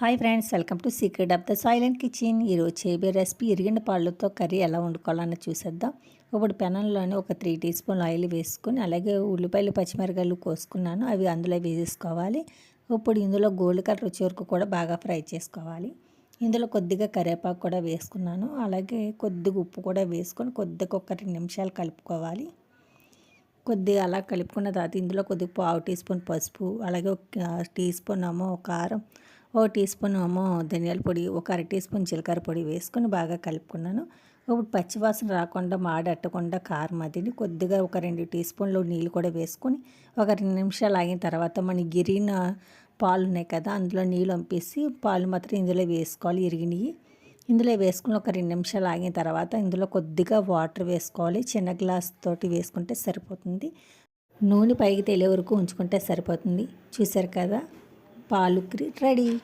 Hi friends welcome to secret of the silent kitchen. ఈరోజు చేయబోయే recipe ఇరిగిన పాళ్ళతో curry ఎలా వండుకోవాలని చూసేద్దాం. ఇప్పుడు పెనంలోనే ఒక త్రీ టీ స్పూన్ ఆయిల్ వేసుకొని అలాగే ఉల్లిపాయలు పచ్చిమిరకాయలు కోసుకున్నాను. అవి అందులో వేసేసుకోవాలి. ఇప్పుడు ఇందులో గోల్డ్ కలర్ వచ్చే వరకు కూడా బాగా ఫ్రై చేసుకోవాలి. ఇందులో కొద్దిగా కరివేపాకు కూడా వేసుకున్నాను. అలాగే కొద్దిగా ఉప్పు కూడా వేసుకొని కొద్దిగా ఒక రెండు నిమిషాలు కలుపుకోవాలి. కొద్దిగా అలా కలుపుకున్న తర్వాత ఇందులో కొద్దిగా పావు టీ స్పూన్ పసుపు అలాగే ఒక టీ స్పూన్ ఏమో కారం ఓ టీ స్పూన్ ఏమో ధనియాల పొడి ఒక అర టీ స్పూన్ జీలకర్ర పొడి వేసుకొని బాగా కలుపుకున్నాను. ఇప్పుడు పచ్చివాసన రాకుండా మాడట్టకుండా కారం అదిని కొద్దిగా ఒక రెండు టీ స్పూన్లు నీళ్ళు కూడా వేసుకొని ఒక రెండు నిమిషాలు ఆగిన తర్వాత మన గిరిన పాలు ఉన్నాయి కదా అందులో నీళ్ళు పంపేసి పాలు మాత్రం ఇందులో వేసుకోవాలి ఇరిగినవి. ఇందులో వేసుకుని ఒక రెండు నిమిషాలు ఆగిన తర్వాత ఇందులో కొద్దిగా వాటర్ వేసుకోవాలి. చిన్న గ్లాస్ తోటి వేసుకుంటే సరిపోతుంది. నూనె పైకి తెలియ వరకు ఉంచుకుంటే సరిపోతుంది. చూసారు కదా? పాలు రెడీ.